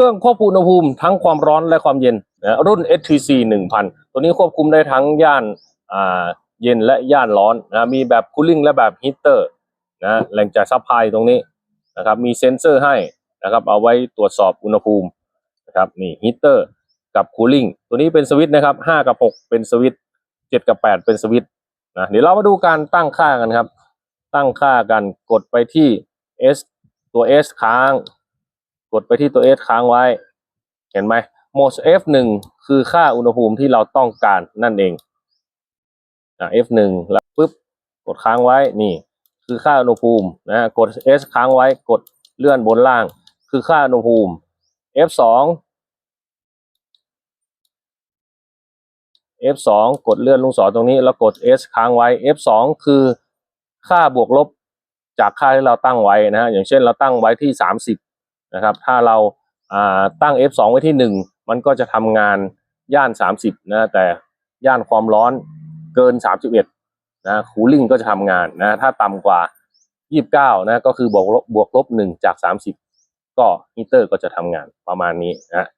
เครื่องควบคุมอุณหภูมิทั้งความร้อนและความเย็นนะรุ่น STC 1000 ตัวนี้ควบคุมได้ทั้งย่านอ่าเย็นและย่านร้อนนะมีแบบคูลิ่งและแบบฮีเตอร์นะแหล่งจ่ายซัพพลายตรงนี้นะครับมีเซ็นเซอร์ให้นะครับเอาไว้ตรวจสอบอุณหภูมินะครับนี่ฮีเตอร์กับคูลิ่งตัวนี้เป็นสวิตช์นะครับ5กับ 6 เป็นสวิตช์7กับ 8 เป็นสวิตช์นะเดี๋ยวเรามาดูการตั้งค่ากันครับ ตั้งค่ากันกดไปที่ S ตัว S ค้าง กดไปที่ตัว S ค้างไว้ เห็นไหมโหมด F1 คือค่าอุณหภูมิที่เราต้องการนั่นเองอะ F1 แล้วปุ๊บกดค้างไว้นี่ คือค่าอุณหภูมินะฮะกด S ค้างไว้กดเลื่อนบนล่าง คือค่าอุณหภูมิ F2 F2 กดเลื่อนลูกศรตรงนี้แล้วกด S ค้างไว้ F2 คือค่าบวกลบจากค่าที่เราตั้งไว้นะฮะอย่างเช่นเราตั้งไว้ที่ 30 นะครับ ถ้าเราตั้ง F2 ไว้ที่ 1 มันก็จะทำงานย่าน 30นะแต่ย่านความร้อนเกิน 31นะคูลิ่งก็จะทำงานนะถ้าต่ำกว่า 29นะก็คือบวกลบบวกลบ1จาก 30 ก็ฮีเตอร์ก็จะทำงานประมาณนี้นะ